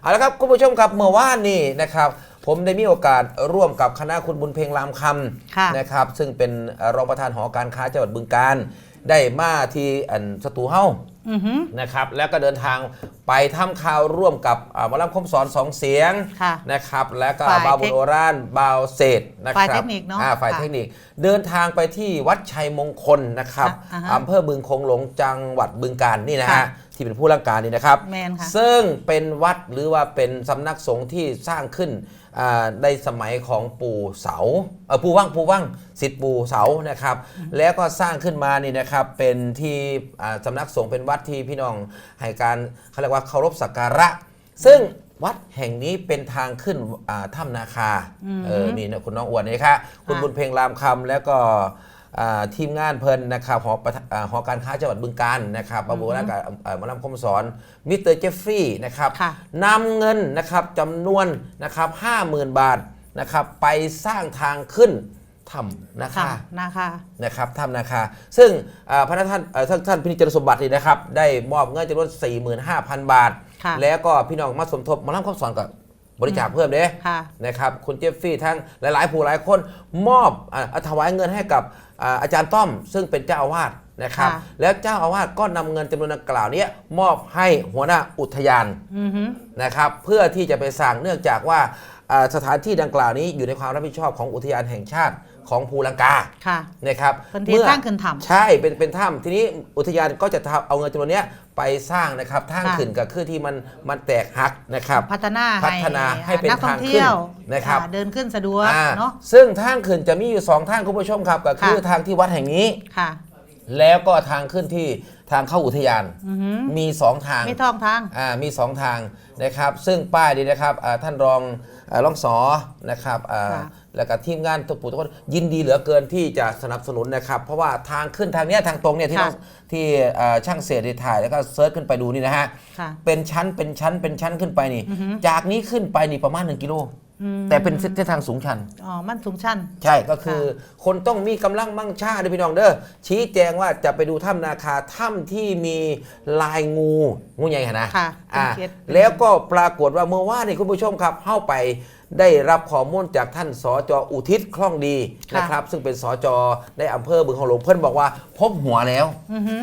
เอาละครับคุณผู้ชมครับเมื่อวานนี้นะครับผมได้มีโอกาสร่วมกับคณะคุณบุญเพ็งรามคค่ะำนะครับซึ่งเป็นรองประธานหอการค้าจังหวัดบึงการ ได้มาที่อันสตูเฮ้าอือหือ นะครับแล้วก็เดินทาง ไปทำข่าวร่วมกับอ่าหมอลำคมสอนสองเสียงค่ะนะครับ แล้วก็ฝ่ายบาวบุญเทคโอรานบาวเศษนะครับฝ่ายเทคนิคเนอะอ่ฝ่ายค่ะเทคนิค เดินทางไปที่วัดชัยมงคลนะครับค่ะอ่าฮะอำเภอบึงคงหลงจังหวัดบึงการนี่นะค่ะฮะที่เป็นผู้ร่างการนี่นะครับแมนค่ะซึ่งเป็นวัดหรือว่าเป็นสำนักสงฆ์ที่สร้างขึ้น อ่าในสมัยของปู่เสาเออปู่ว่างปู่ว่างสิทธิ์ปู่เสานะครับ แล้วก็สร้างขึ้นมานี่นะครับเป็นที่อ่าสำนักสงฆ์เป็นวัดที่พี่น้องให้การเขาเรียกว่าเคารพสักการะ ซึ่งวัดแห่งนี้เป็นทางขึ้นอ่าถ้ำนาคาเออนี่นะคุณน้องอ้วนนี่ครับคุณค่ะบุญเพ็งรามคำแล้วก็อ่า ทีมงานเพลินนะครับหอประทอ่าหอการค้าจังหวัดบึงการนะครับบาบูและกับเอ่อหมอลำคมสอนมิสเตอร์เจฟฟี่นะครับค่ะนำเงินนะครับจำนวนนะครับ50,000บาทนะครับไปสร้างทางขึ้นถ้ำนาค่ะคานะคะนะครับถ้ำนาคา ซึ่งอ่าพระท่านเอ่อท่านท่านพินิจจสมบัตินี่นะครับ ได้มอบเงินจำนวน45,000 บาทค่ะแล้วก็พี่น้องมาสมทบมาทำข้อสอนกับ บริจาคเพิ่มเด้ค่ะนะครับคุณเจฟฟี่ทั้งหลายๆ ผู้หลายคนมอบอ่าถวายเงินให้กับอ่าอาจารย์ต้อม ซึ่งเป็นเจ้าอาวาสนะครับค่ะแล้วเจ้าอาวาสก็นำเงินจำนวนดังกล่าวเนี้มอบให้หัวหน้าอุทยานอือหือนะครับเพื่อที่จะไปสร้างเนื่องจากว่าอ่าสถานที่ดังกล่าวนี้อยู่ในความรับผิดชอบของอุทยานแห่งชาติ ของภูลังกาค่ะนะครับเป็นที่สร้างขึ้นถ้ำใช่เป็นเป็นถ้ำทีนี้อุทยานก็จะทำเอาเงินจำนวนเนี้ยไปสร้างนะครับทางค่ะขึ้นกับคือที่มันมันแตกหักนะครับ พัฒนาพัฒนาให้เป็นนักท่อทางงขึ้นเที่ยวนะครับอ่าเดินขึ้นสะดวกอ่าเนาะซึ่งทางขึ้นจะมีอยู่สองทางคุณผู้ชมครับก็คือค่ะทางที่วัดแห่งนี้ค่ะแล้วก็ทางขึ้นที่ทางเข้าอุทยานอือหือมีสองทางมีท่องทางอ่ามีสองทางนะครับ ซึ่งป้ายนี้นะครับอ่าท่านรอง อ่ารองสอนะครับอ่าค่ะแล้วก็ทีมงานทุกผู้ทุกคนยินดีเหลือเกินที่จะสนับสนุนนะครับ เพราะว่าทางขึ้นทางเนี้ยทางตรงเนี่ยที่ค่ะน้องที่อ่าช่างเสียได้ถ่ายแล้วก็เซิร์ชขึ้นไปดูนี่นะฮะค่ะเป็นชั้นเป็นชั้นเป็นชั้นขึ้นไปนี่ จากนี้ขึ้นไปนี่ประมาณ 1 กิโลอืม แต่เป็นเส้นทางสูงชัน อ๋อ มันสูงชัน ใช่ก็คือ คนต้องมีกำลังมั่งชาด้วยพี่น้องเด้อชี้แจงว่าจะไปดูถ้ำนาคาถ้ำที่มีลายงู งูใหญ่ขนาดค่ะอ่าเป็นเคสแล้วก็ปรากฏว่าเมื่อวานนี่คุณผู้ชมครับเข้าไปได้รับข้อมูลจากท่านสจอุทิศคล่องดีค่ะนะครับ ซึ่งเป็นสจในอำเภอบึงของหลวงเพิ่นบอกว่า พบหัวแล้วอือหือ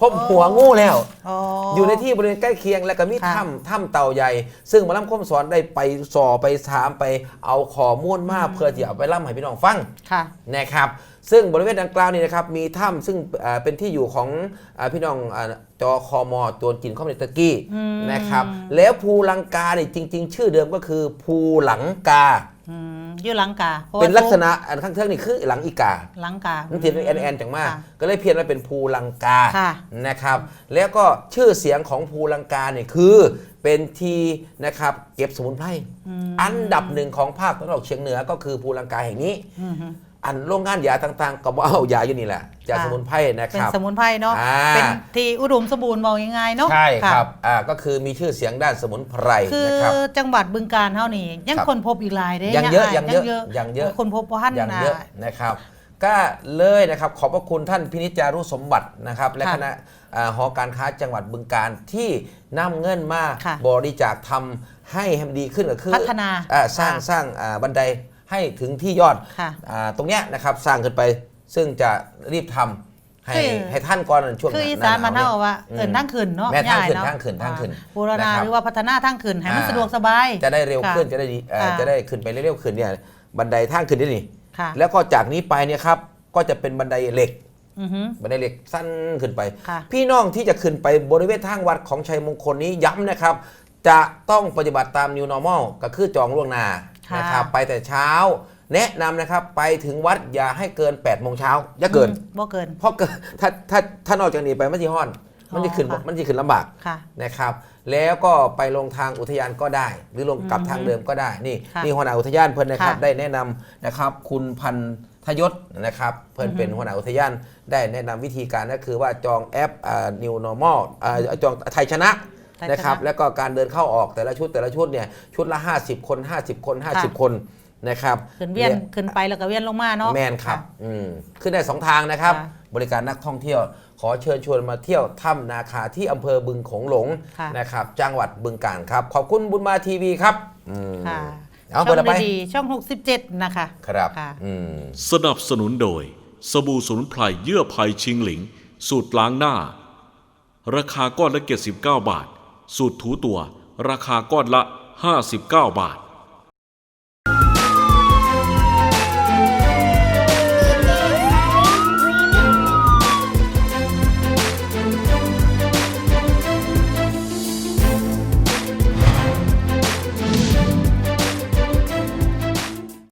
พบหัวงูแล้วอ๋อออยู่ในที่บริเวณใกล้เคียงและก็มีค่ะถ้ำถ้ำเต่าใหญ่ ซึ่งหมาล่ำคมสอนได้ไปสอไปถามไปเอาข้อมูลมาเพื่อที่เอาไปล่ำให้พี่น้องฟังค่ะ นะครับซึ่งบริเวณดังกล่าวนี้นะครับมีถ้ำซึ่งเอ่อเป็นที่อยู่ของเออพี่น้องเอ่อจอคอมอตัวจินคอมเมนตะกี้อืม นะครับแล้วภูลังกาเนี่ยจริง ๆ ชื่อเดิมก็คือภูหลังกา อืม อยู่หลังกาพราะว่าเป็นลักษณะอันข้างเทิงนี่คือหลังอีกาหลังกานั่นเทียนแอนแอนจังมาก ค่ะก็เลยเพียนว่าเป็นภูลังกาค่ะนะครับ แล้วก็ชื่อเสียงของภูลังกาเนี่ยคือเป็นที่นะครับเก็บสมุนไพรอันดับหนึ่งของภาคตะวันออกเฉียงเหนือก็คือภูลังกาแห่งนี้ อือหื ออันโรงงานยาต่างๆ ก็บ่เอายาอยู่นี่แหละยาค่ะสมุนไพรนะคเป็นรับ สมุนไพรเนาะอ่า เป็นที่อุดมสมบูรณ์มองยังไงเนาะใช่ะครับอ่าก็คือมีชื่อเสียงด้านสมุนไพรคือนะครับ จังหวัดบึงการเท่านี้ยังครับคนพบอีกหลายเด้ยังเยอะายังเยอะยังเยอะ คนพบพันอย่างนะ เยอะนะครับ ก็เลยนะครับขอบพระคุณท่านพินิจจารุสมบัตินะครับ และค่ะคณะอ่าหอการค้าจังหวัดบึงการที่นำเงินมาค่ะบริจาคทำให้ให้มันดีขึ้นก็คือพัฒนาอ่สร้างค่ะสร้างอ่าบันได ให้ถึงที่ยอดค่ะ อ่าตรงเนี้ยนะครับสร้างขึ้นไปซึ่งจะรีบทำให้คือ ให้ท่านก่อนช่วงคืออีสานมานเท่าว่าอืมเอินทั้งขืนเนาะแม่ทั้งขืนย่ยเะทั้งขืนทั้งขืนอ่าบูรณานะครับหรือว่าพัฒนาทั้งขืนให้มันอ่า สะดวกสบาย จะได้เร็วค่ะขึ้นจะได้ดีเอ่อค่ะ จะได้ขึ้นไปเร็วๆขึ้นเนี่ยบันไดทางขึ้นได้นี่ค่ะแล้วก็จากนี้ไปเนี่ยครับก็จะเป็นบันไดเหล็ก อือหือ บันไดเหล็กสั้นขึ้นไป ค่ะพี่น้องที่จะขึ้นไปบริเวณทางวัดของชัยมงคลนี้ย้ำนะครับ จะต้องปฏิบัติตาม New Normal ก็คือจองล่วงหน้าค่ะ นะครับไปแต่เช้า แนะนำนะครับไปถึงวัดอย่าให้เกิน8โมงเช้าอย่าเกินอืมบ่เกิน เพราะเกินถ้าถ้าถ้านอกจากนี้ไปมันจะห้อน มันจะขึ้นอ๋อค่ะมันจะขึ้นลำบากค่ะนะครับ แล้วก็ไปลงทางอุทยานก็ได้ หรือลงกลับทางเดิมก็ได้นี่ค่ะนี่หัวหน้าอุทยานเพิ่นนะครับค่ะ ได้แนะนำนะครับคุณพันธยศนะครับเพิ่นเป็นหัวหน้าอุทยานได้แนะนำวิธีการก็คือว่าจองแอปอ่า New Normal อ่าจองไทยชนะไทยช นะนะครับแล้วก็การเดินเข้าออกแต่ละชุดแต่ละชุดเนี่ยชุดละ 50 คน 50 คน 50 คนนะครับขึ้นเวียนขึ้นไปแล้วก็เวียนลงมาเนาะแมนครับะอืมขึ้นได้สองทางนะครับค่ะบริการนักท่องเที่ยว ขอเชิญชวนมาเที่ยวถ้ำนาคาที่อำเภอบึงโขงหลงค่ะนะครับจังหวัดบึงกาฬครับ ขอบคุณบุญมาทีวีครับอืมค่ะเอาช่เปิดองไปดีๆช่อง 67 นะคะ ครับค่ะอืมสนับสนุนโดย สบู่สมุนไพรเยื่อภัยชิงหลิง สูตรล้างหน้า ราคาก้อนละ79บาท สูตรถูตัว ราคาก้อนละ 59 บาท